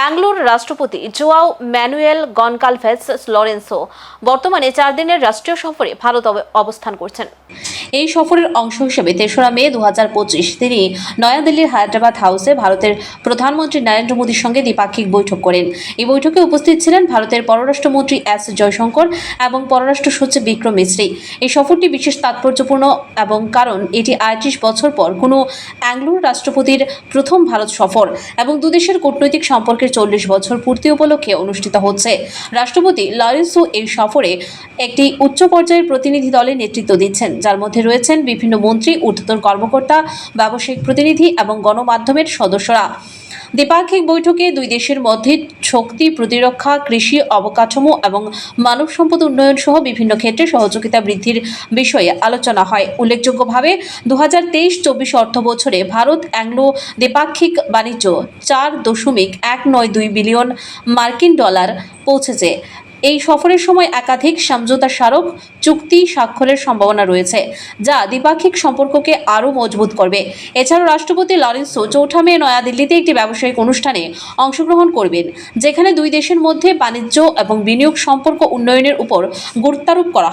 অ্যাংলোর রাষ্ট্রপতি Joao Manuel Gonçalves Lorenzo. বর্তমানে চার দিনের রাষ্ট্রীয় সফরে ভারত অবস্থান করছেন। এই সফরের অংশ হিসেবে তেসরা মে দু তিনি নয়াদিল্লির হায়দ্রাবাদ হাউসে ভারতের প্রধানমন্ত্রী নরেন্দ্র মোদীর সঙ্গে দ্বিপাক্ষিক বৈঠক করেন। এই বৈঠকে উপস্থিত ছিলেন ভারতের পররাষ্ট্রমন্ত্রী এস জয়শঙ্কর এবং পররাষ্ট্র সচিব বিক্রম মিশ্রি এই সফরটি বিশেষ তাৎপর্যপূর্ণ এবং কারণ, এটি আটত্রিশ বছর পর কোনো অ্যাংলোর রাষ্ট্রপতির প্রথম ভারত সফর এবং দুদেশের কূটনৈতিক সম্পর্কের চল্লিশ বছর পূর্তি উপলক্ষে অনুষ্ঠিত হচ্ছে। রাষ্ট্রপতি লরেন্সো এই সফরে একটি উচ্চ পর্যায়ের প্রতিনিধি দলের নেতৃত্ব দিচ্ছেন, যার মধ্যে রয়েছেন বিভিন্ন মন্ত্রী, ঊর্ধ্বতন কর্মকর্তা, ব্যবসায়িক প্রতিনিধি এবং গণমাধ্যমের সদস্যরা। দ্বিপাক্ষিক বৈঠকে দুই দেশের মধ্যে শক্তি প্রতিরক্ষা, কৃষি অবকাঠামো এবং মানব সম্পদ উন্নয়ন সহ বিভিন্ন ক্ষেত্রে সহযোগিতা বৃদ্ধির বিষয়ে আলোচনা হয়। উল্লেখযোগ্যভাবে দু হাজার তেইশ চব্বিশ অর্থ বছরে ভারত অ্যাংলো দ্বিপাক্ষিক বাণিজ্য চার দশমিক এক নয় দুই বিলিয়ন মার্কিন ডলার পৌঁছেছে। এই সফরের সময় একাধিক সমঝোতা স্মারক চুক্তি স্বাক্ষরের সম্ভাবনা রয়েছে, যা দ্বিপাক্ষিক সম্পর্ককে আরও মজবুত করবে। এছাড়াও রাষ্ট্রপতি লরেন্সো চৌঠা মে নয়াদিল্লিতে একটি ব্যবসায়িক অনুষ্ঠানে অংশগ্রহণ করবেন, যেখানে দুই দেশের মধ্যে বাণিজ্য এবং বিনিয়োগ সম্পর্ক উন্নয়নের উপর গুরুত্বারোপ করা